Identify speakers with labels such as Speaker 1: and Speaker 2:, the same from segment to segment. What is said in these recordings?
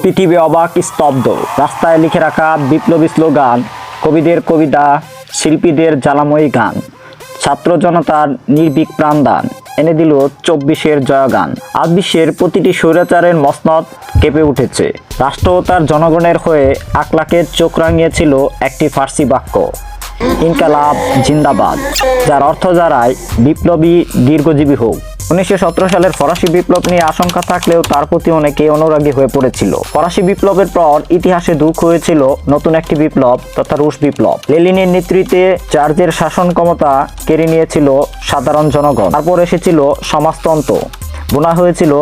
Speaker 1: পৃথিবী অবাক, স্তব্ধ। রাস্তায় লিখে রাখা বিপ্লবী স্লোগান, কবিদের কবিতা, শিল্পীদের জ্বালাময়ী গান, ছাত্র জনতার নির্ভীক প্রাণদান, এনে দিল চব্বিশের জয়গান। আজ বিশ্বের প্রতিটি স্বৈরাচারের মসনদ কেঁপে উঠেছে। রাষ্ট্র তার জনগণের হয়ে আকলাকের চোখ রাঙিয়েছিল একটি ফার্সি বাক্য, ইনকালাব জিন্দাবাদ, যার অর্থ দাঁড়ায় বিপ্লবী দীর্ঘজীবী হোক। উনিশশো সতেরো সালের ফরাসি বিপ্লব নিয়ে আশঙ্কা থাকলেও তার প্রতি অনেকে অনুরাগী হয়ে পড়েছিল। ফরাসি বিপ্লবের পর ইতিহাসে দুঃখ হয়েছিল নতুন একটি বিপ্লব তথা রুশ বিপ্লব। লেলিনের নেতৃত্বে চার্জের শাসন ক্ষমতা কেড়ে নিয়েছিল সাধারণ জনগণ। তারপর এসেছিল সমাজতন্ত্র। বোনা হয়েছিল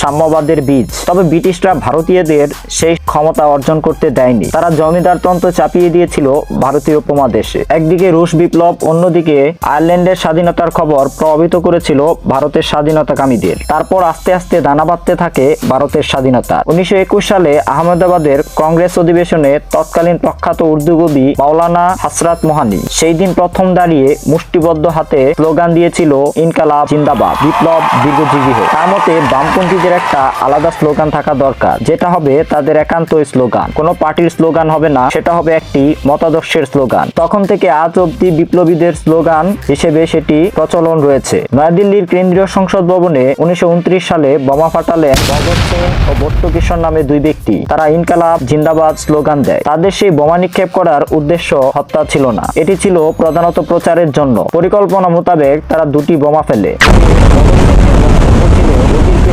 Speaker 1: সাম্যবাদের বীজ। তবে ব্রিটিশরা ভারতীয়দের সেই ক্ষমতা অর্জন করতে দেয়নি। তারা জমিদার তন্ত্র চাপিয়ে দিয়েছিল ভারতীয় উপমহাদেশে। একদিকে রুশ বিপ্লব, অন্যদিকে আয়ারল্যান্ডের স্বাধীনতার খবর প্রভাবিত করেছিল ভারতের স্বাধীনতাকামীদের। তারপর আস্তে আস্তে দানা বাঁধতে থাকে ভারতের স্বাধীনতা। উনিশশো একুশ সালে আহমেদাবাদের কংগ্রেস অধিবেশনে তৎকালীন প্রখ্যাত উর্দু কবি মাওলানা হাসরাত মোহানি সেই দিন প্রথম দাঁড়িয়ে মুষ্টিবদ্ধ হাতে স্লোগান দিয়েছিল, ইনকালাব জিন্দাবাদ, বিপ্লব দীর্ঘজীবী হোক। তার মতে বামপন্থীদের একটা আলাদা স্লোগান থাকা দরকার, যেটা হবে তাদের একান্ত স্লোগান। কোনো পার্টির স্লোগান হবে না, সেটা হবে একটি মতাদর্শের স্লোগান। তখন থেকে আজ অব্দি বিপ্লবীদের স্লোগান হিসেবে সেটি প্রচলন রয়েছে। নয়াদিল্লির কেন্দ্রীয় সংসদ ভবনে উনিশশো উনত্রিশ সালে বোমা ফাটালেন ভগৎ সিং ও বট্ট কিশোর নামে দুই ব্যক্তি। তারা ইনকালাব, জিন্দাবাদ স্লোগান দেয়। তাদের সেই বোমা নিক্ষেপ করার উদ্দেশ্য হত্যা ছিল না। এটি ছিল প্রধানত প্রচারের জন্য। পরিকল্পনা মোতাবেক তারা দুটি বোমা ফেলে।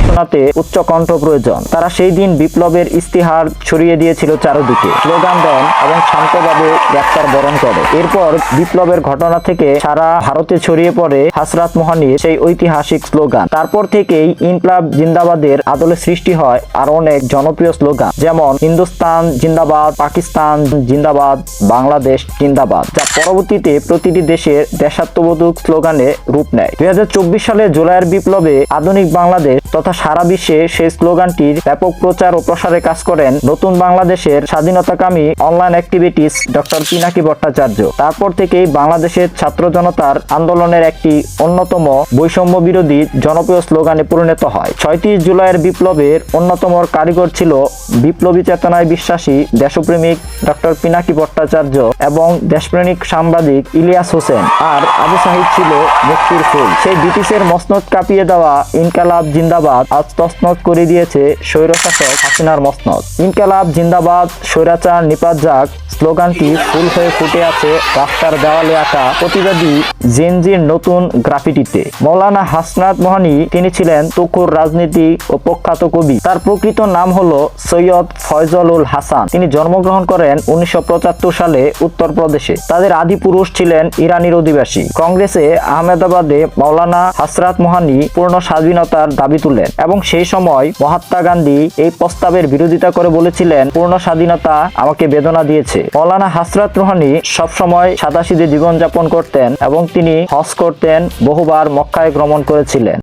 Speaker 1: শোনাতে উচ্চ কণ্ঠ প্রয়োজন। তারা সেই দিন বিপ্লবের ইস্তিহার ছড়িয়ে দিয়েছিল চারদিকে। স্লোগান দেন এবং শান্তভাবে গ্রেপ্তার বরণ করে। এরপর বিপ্লবের ঘটনা থেকে সারা ভারতে ছড়িয়ে পড়ে হাসরাত মোহানির সেই ঐতিহাসিক স্লোগান। তারপর থেকেই ইনকলাব জিন্দাবাদের আদলে সৃষ্টি হয় আর অনেক জনপ্রিয় স্লোগান, যেমন হিন্দুস্তান জিন্দাবাদ, পাকিস্তান জিন্দাবাদ, বাংলাদেশ জিন্দাবাদ, যা পরবর্তীতে প্রতিটি দেশের দেশাত্মবোধক স্লোগানে রূপ নেয়। দুই হাজার চব্বিশ সালে জুলাইয়ের বিপ্লবে আধুনিক বাংলাদেশ তথা সারা বিশ্বে সেই স্লোগানটির ব্যাপক প্রচার ও প্রসারে কাজ করেন নতুন বাংলাদেশের স্বাধীনতাকামী online activities doctor Pinaki Bhattacharya. তারপর থেকেই বাংলাদেশের ছাত্র জনতার আন্দোলনের একটি অন্যতম বৈষম্য বিরোধী জনপ্রিয় স্লোগানে পরিণত হয়। ছয়ত্রিশ জুলাইয়ের বিপ্লবের অন্যতম কারিগর ছিল বিপ্লবী চেতনায় বিশ্বাসী দেশপ্রেমিক ডক্টর পিনাকি ভট্টাচার্য এবং দেশপ্রেমিক সাংবাদিক ইলিয়াস হোসেন। আর আবু সাহিদ ছিল মুক্তির ফুল। সেই ব্রিটিশের মসনদ কাঁপিয়ে দেওয়া ইনকালাব জিন্দাবাদ আজ তসনদ করে দিয়েছে স্বৈরশাসক হাসিনার মসনদ। ইনকালাব জিন্দাবাদ, স্বৈরাচার নিপাত যাক, স্লোগানটি ফুল হয়ে ফুটে আছে রাস্তার দেওয়ালে আঁকা প্রতিবাদী জেনজির নতুন গ্রাফিটিতে। মৌলানা হাসনাত মোহানি, তিনি ছিলেন তুকুর রাজনীতি ও প্রখ্যাত কবি। তার প্রকৃত নাম হলো সৈয়দ ফয়জলুল হাসান। তিনি জন্মগ্রহণ করেন উনিশশো পঁচাত্তর সালে উত্তরপ্রদেশে। তাদের আদি পুরুষ ছিলেন ইরানির অধিবাসী। কংগ্রেসে আহমেদাবাদে মৌলানা হাসরাত মোহানি পূর্ণ স্বাধীনতার দাবি তুলেন এবং সেই সময় মহাত্মা গান্ধী এই প্রস্তাবের বিরোধিতা করে বলেছিলেন, পূর্ণ স্বাধীনতা আমাকে বেদনা দিয়েছে। মৌলানা হাসরাত রোহানি সবসময় সাদাসিদে জীবনযাপন করতেন এবং তিনি হজ করতেন, বহুবার মক্কায় ভ্রমণ করেছিলেন।